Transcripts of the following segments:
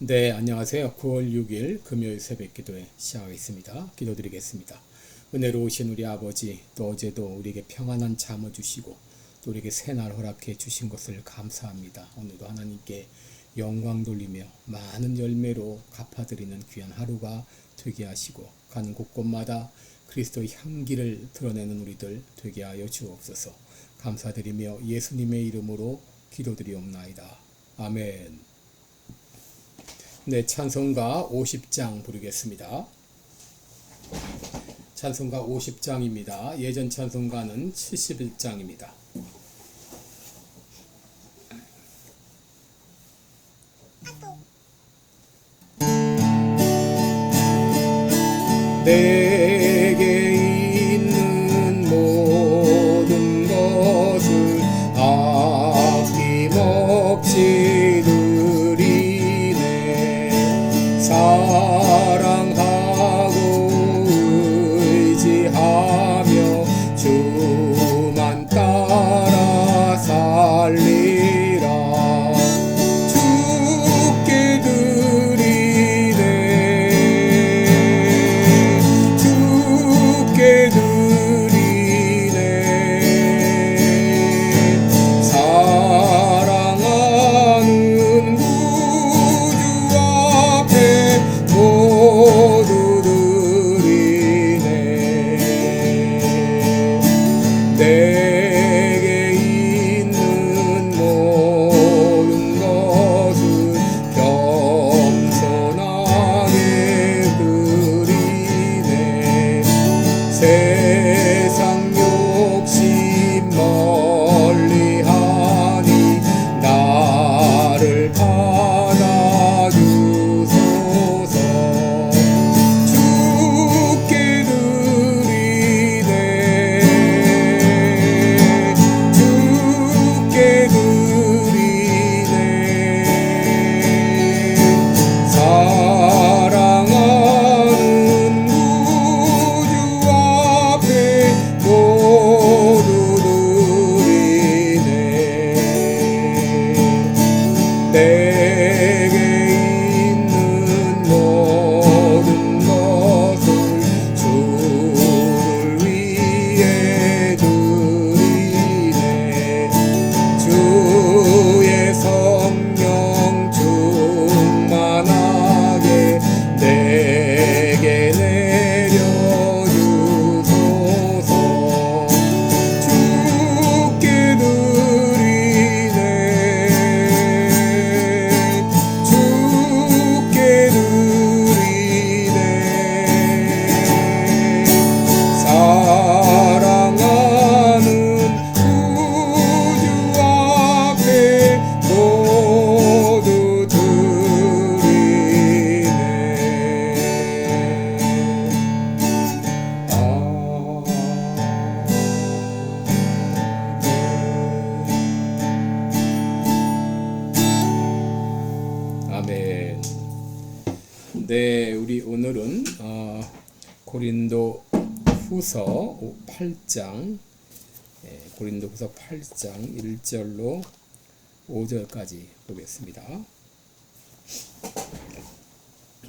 네, 안녕하세요. 9월 6일 금요일 새벽 기도에 시작하겠습니다. 기도드리겠습니다. 은혜로우신 우리 아버지, 또 어제도 우리에게 평안한 잠을 주시고, 또 우리에게 새날 허락해 주신 것을 감사합니다. 오늘도 하나님께 영광 돌리며 많은 열매로 갚아드리는 귀한 하루가 되게 하시고, 가는 곳곳마다 그리스도의 향기를 드러내는 우리들 되게 하여 주옵소서. 감사드리며 예수님의 이름으로 기도드리옵나이다. 아멘. 네, 찬송가 50장 부르겠습니다. 찬송가 50장입니다. 예전 찬송가는 71장입니다. 내게 네, 우리 오늘은 어, 고린도 후서 8장, 예, 고린도 후서 8장 1절로 5절까지 보겠습니다.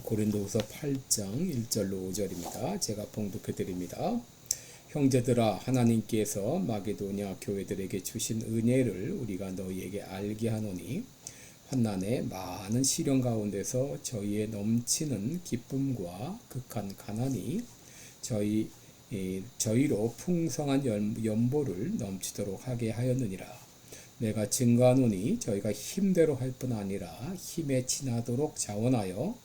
고린도 후서 8장 1절로 5절입니다. 제가 봉독해 드립니다. 형제들아 하나님께서 마게도냐 교회들에게 주신 은혜를 우리가 너희에게 알게 하노니 환난의 많은 시련 가운데서 저희의 넘치는 기쁨과 극한 가난이 저희 에, 저희로 풍성한 연- 연보를 넘치도록 하게 하였느니라. 내가 증거하노니 저희가 힘대로 할 뿐 아니라 힘에 지나도록 자원하여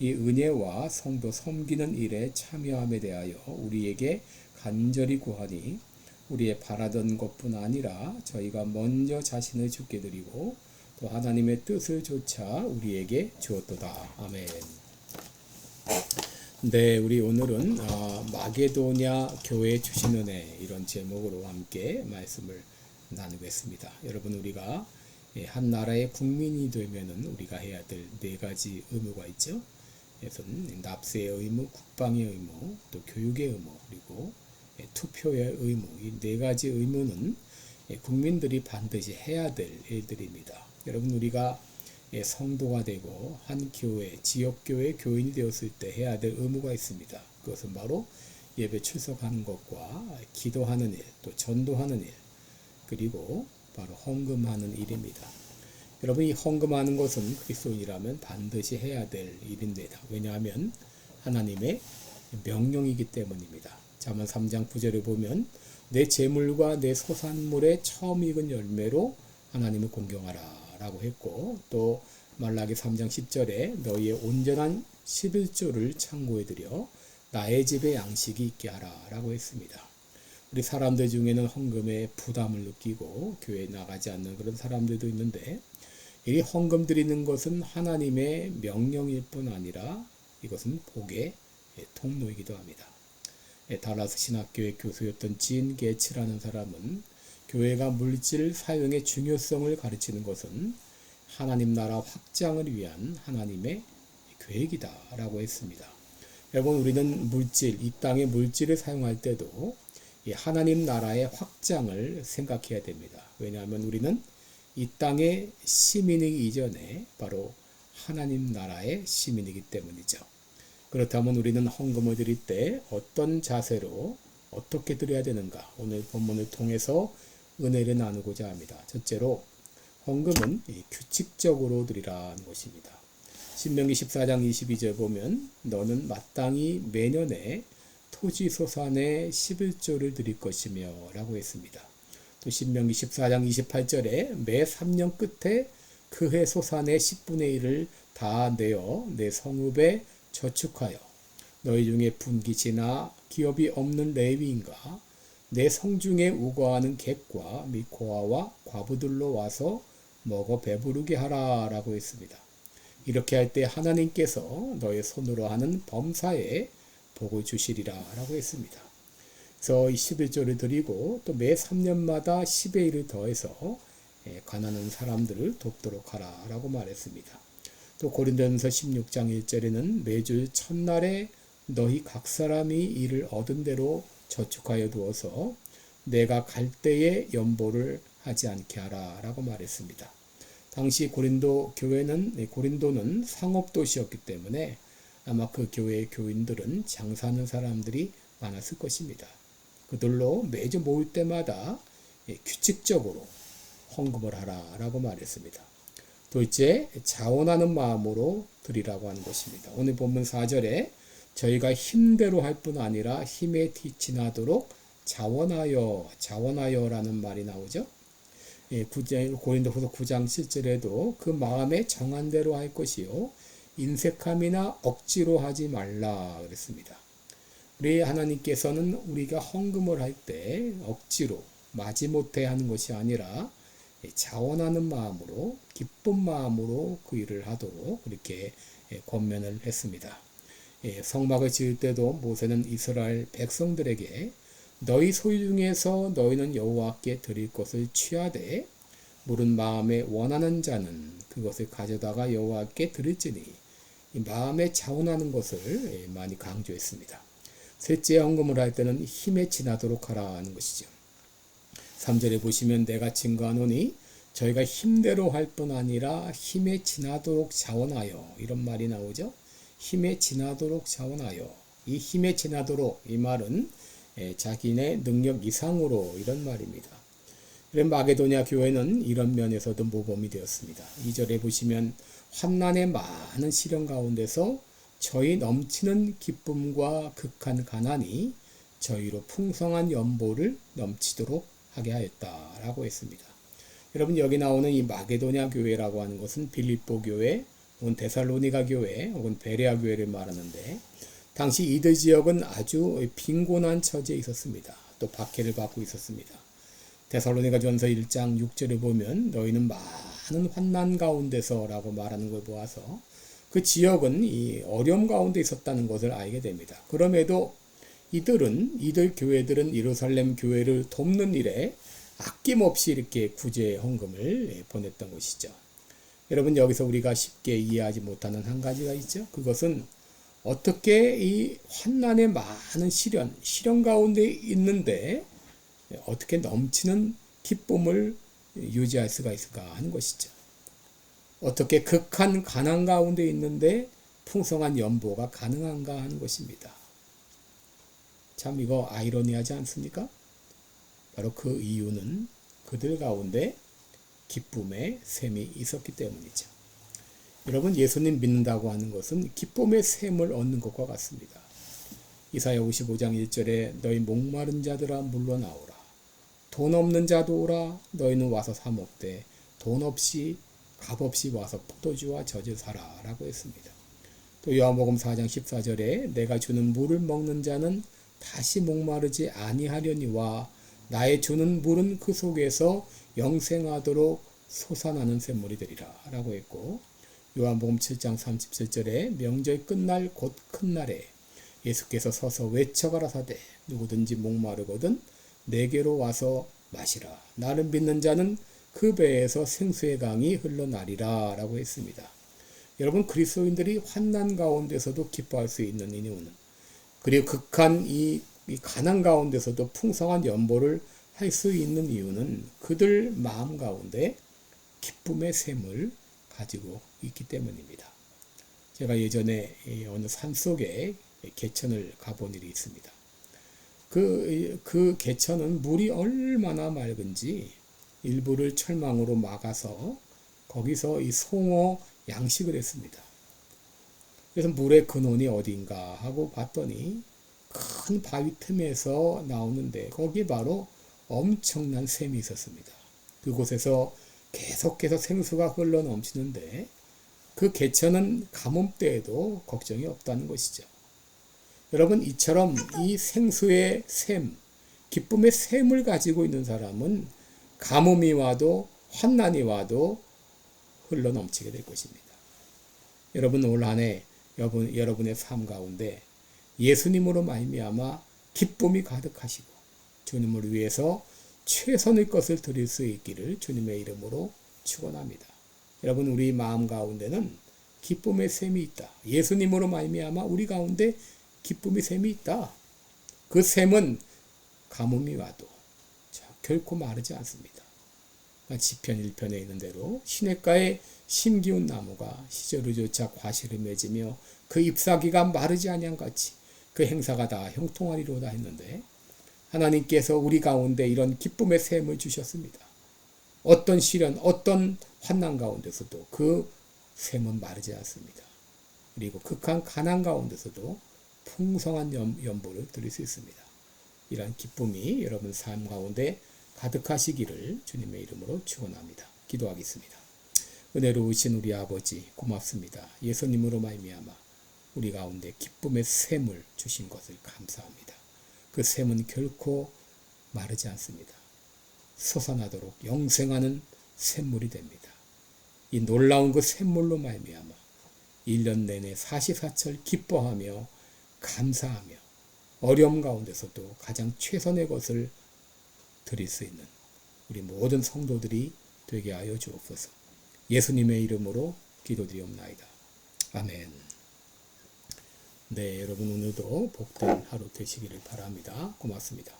이 은혜와 성도 섬기는 일에 참여함에 대하여 우리에게 간절히 구하니 우리의 바라던 것뿐 아니라 저희가 먼저 자신을 주께 드리고 또 하나님의 뜻을 조차 우리에게 주었도다. 아멘. 네, 우리 오늘은 아, 마게도냐 교회 주신 은혜 이런 제목으로 함께 말씀을 나누겠습니다. 여러분 우리가 예, 한 나라의 국민이 되면은 우리가 해야 될 네 가지 의무가 있죠. 그래서는 납세의 의무, 국방의 의무, 또 교육의 의무, 그리고 예, 투표의 의무 이 네 가지 의무는 예, 국민들이 반드시 해야 될 일들입니다. 여러분 우리가 예, 성도가 되고 한 교회, 지역 교회 교인이 되었을 때 해야 될 의무가 있습니다. 그것은 바로 예배 출석하는 것과 기도하는 일, 또 전도하는 일, 그리고 바로 헌금하는 일입니다. 여러분 이 헌금하는 것은 그리스도인이라면 반드시 해야 될 일입니다. 왜냐하면 하나님의 명령이기 때문입니다. 잠언 3장 9절에 보면 내 재물과 내 소산물의 처음 익은 열매로 하나님을 공경하라 라고 했고 또 말라기 3장 10절에 너희의 온전한 11조를 창고에 들여 나의 집에 양식이 있게 하라 라고 했습니다. 우리 사람들 중에는 헌금에 부담을 느끼고 교회에 나가지 않는 그런 사람들도 있는데 이 헌금 드리는 것은 하나님의 명령일 뿐 아니라 이것은 복의 통로이기도 합니다. 예, 달라스 신학교의 교수였던 진 게츠라는 사람은 교회가 물질 사용의 중요성을 가르치는 것은 하나님 나라 확장을 위한 하나님의 계획이다라고 했습니다. 여러분 우리는 물질 이 땅의 물질을 사용할 때도 이 하나님 나라의 확장을 생각해야 됩니다. 왜냐하면 우리는 이 땅의 시민이기 이전에 바로 하나님 나라의 시민이기 때문이죠. 그렇다면 우리는 헌금을 드릴 때 어떤 자세로 어떻게 드려야 되는가? 오늘 본문을 통해서 은혜를 나누고자 합니다. 첫째로 헌금은 규칙적으로 드리라는 것입니다. 신명기 14장 22절 보면 너는 마땅히 매년에 토지 소산의 11조를 드릴 것이며 라고 했습니다. 또 신명기 14장 28절에 매 3년 끝에 그해 소산의 10분의 1을 다 내어 내 성읍에 저축하여 너희 중에 분기치나 기업이 없는 레위인가 내 성중에 우거하는 객과 및 고아와 과부들로 와서 먹어 배부르게 하라 라고 했습니다. 이렇게 할 때 하나님께서 너의 손으로 하는 범사에 복을 주시리라 라고 했습니다. 그래서 11조를 드리고 또 매 3년마다 10의 1을 더해서 예, 가난한 사람들을 돕도록 하라 라고 말했습니다. 또 고린도전서 16장 1절에는 매주 첫날에 너희 각 사람이 이를 얻은 대로 저축하여 두어서 내가 갈 때에 연보를 하지 않게 하라라고 말했습니다. 당시 고린도 교회는 네, 고린도는 상업 도시였기 때문에 아마 그 교회의 교인들은 장사하는 사람들이 많았을 것입니다. 그들로 매주 모일 때마다 예, 규칙적으로 헌금을 하라라고 말했습니다. 둘째, 자원하는 마음으로 드리라고 하는 것입니다. 오늘 본문 4절에 저희가 힘대로 할 뿐 아니라 힘에 지나도록 자원하여, 자원하여라는 말이 나오죠. 예, 고린도후서 9장 7절에도 그 마음에 정한 대로 할 것이요 인색함이나 억지로 하지 말라 그랬습니다. 우리 하나님께서는 우리가 헌금을 할 때 억지로 마지못해 하는 것이 아니라 자원하는 마음으로 기쁜 마음으로 그 일을 하도록 그렇게 예, 권면을 했습니다. 예, 성막을 지을 때도 모세는 이스라엘 백성들에게 너희 소유 중에서 너희는 여호와께 드릴 것을 취하되 물은 마음에 원하는 자는 그것을 가져다가 여호와께 드릴지니 마음에 자원하는 것을 예, 많이 강조했습니다. 셋째 헌금을 할 때는 힘에 지나도록 하라는 것이죠. 3절에 보시면 내가 증거하노니 저희가 힘대로 할 뿐 아니라 힘에 지나도록 자원하여 이런 말이 나오죠. 힘에 지나도록 자원하여 이 힘에 지나도록 이 말은 예, 자기네 능력 이상으로 이런 말입니다. 그런 마게도냐 교회는 이런 면에서도 모범이 되었습니다. 2절에 보시면 환난의 많은 시련 가운데서 저희 넘치는 기쁨과 극한 가난이 저희로 풍성한 연보를 넘치도록 하게 하였다라고 했습니다. 여러분 여기 나오는 이 마게도냐 교회라고 하는 것은 빌립보 교회, 혹은 데살로니가 교회, 혹은 베레아 교회를 말하는데 당시 이들 지역은 아주 빈곤한 처지에 있었습니다. 또 박해를 받고 있었습니다. 데살로니가 전서 1장 6절에 보면 너희는 많은 환난 가운데서라고 말하는 걸 보아서 그 지역은 이 어려움 가운데 있었다는 것을 알게 됩니다. 그럼에도 이들은 이들 교회들은 예루살렘 교회를 돕는 일에 아낌없이 이렇게 구제 헌금을 보냈던 것이죠. 여러분 여기서 우리가 쉽게 이해하지 못하는 한 가지가 있죠. 그것은 어떻게 이 환난의 많은 시련, 시련 가운데 있는데 어떻게 넘치는 기쁨을 유지할 수가 있을까 하는 것이죠. 어떻게 극한 가난 가운데 있는데 풍성한 연보가 가능한가 하는 것입니다. 참 이거 아이러니하지 않습니까? 바로 그 이유는 그들 가운데 기쁨의 샘이 있었기 때문이죠. 여러분 예수님 믿는다고 하는 것은 기쁨의 샘을 얻는 것과 같습니다. 이사야 55장 1절에 너희 목마른 자들아 물러나오라. 돈 없는 자도 오라. 너희는 와서 사 먹되 돈 없이 값 없이 와서 포도주와 젖을 사라 라고 했습니다. 또 요한복음 4장 14절에 내가 주는 물을 먹는 자는 다시 목마르지 아니하려니와 나의 주는 물은 그 속에서 영생하도록 솟아나는 샘물이 되리라 라고 했고 요한복음 7장 37절에 명절 끝날 곧 큰 날에 예수께서 서서 외쳐가라사대 누구든지 목마르거든 내게로 와서 마시라 나를 믿는 자는 그 배에서 생수의 강이 흘러나리라 라고 했습니다. 여러분 그리스도인들이 환난 가운데서도 기뻐할 수 있는 이유는 그리고 극한 이, 이 가난 가운데서도 풍성한 연보를 할 수 있는 이유는 그들 마음 가운데 기쁨의 샘을 가지고 있기 때문입니다. 제가 예전에 어느 산 속에 개천을 가본 일이 있습니다. 그, 그 개천은 물이 얼마나 맑은지 일부를 철망으로 막아서 거기서 이 송어 양식을 했습니다. 그래서 물의 근원이 어딘가 하고 봤더니 큰 바위 틈에서 나오는데 거기 바로 엄청난 샘이 있었습니다. 그곳에서 계속해서 생수가 흘러 넘치는데 그 개천은 가뭄 때에도 걱정이 없다는 것이죠. 여러분 이처럼 이 생수의 샘, 기쁨의 샘을 가지고 있는 사람은 가뭄이 와도 환난이 와도 흘러 넘치게 될 것입니다. 여러분 올 한해 여러분 여러분의 삶 가운데 예수님으로 말미암아 기쁨이 가득하시고 주님을 위해서 최선의 것을 드릴 수 있기를 주님의 이름으로 축원합니다. 여러분 우리 마음 가운데는 기쁨의 샘이 있다. 예수님으로 말미암아 우리 가운데 기쁨의 샘이 있다. 그 샘은 가뭄이 와도 결코 마르지 않습니다. 지편 1편에 있는 대로 시냇가에 심기운 나무가 시절을 조차 과실을 맺으며 그 잎사귀가 마르지 아니한 같이 그 행사가 다 형통하리로다 했는데 하나님께서 우리 가운데 이런 기쁨의 샘을 주셨습니다. 어떤 시련, 어떤 환난 가운데서도 그 샘은 마르지 않습니다. 그리고 극한 가난 가운데서도 풍성한 연, 보를 드릴 수 있습니다. 이러한 기쁨이 여러분 삶 가운데 가득하시기를 주님의 이름으로 축원합니다. 기도하겠습니다. 은혜로우신 우리 아버지 고맙습니다. 예수님으로 말미암아 우리 가운데 기쁨의 샘을 주신 것을 감사합니다. 그 샘은 결코 마르지 않습니다. 솟아나도록 영생하는 샘물이 됩니다. 이 놀라운 그 샘물로 말미암아 1년 내내 사시사철 기뻐하며 감사하며 어려움 가운데서도 가장 최선의 것을 드릴 수 있는 우리 모든 성도들이 되게 하여 주옵소서. 예수님의 이름으로 기도드리옵나이다. 아멘. 네, 여러분 오늘도 복된 하루 되시기를 바랍니다. 고맙습니다.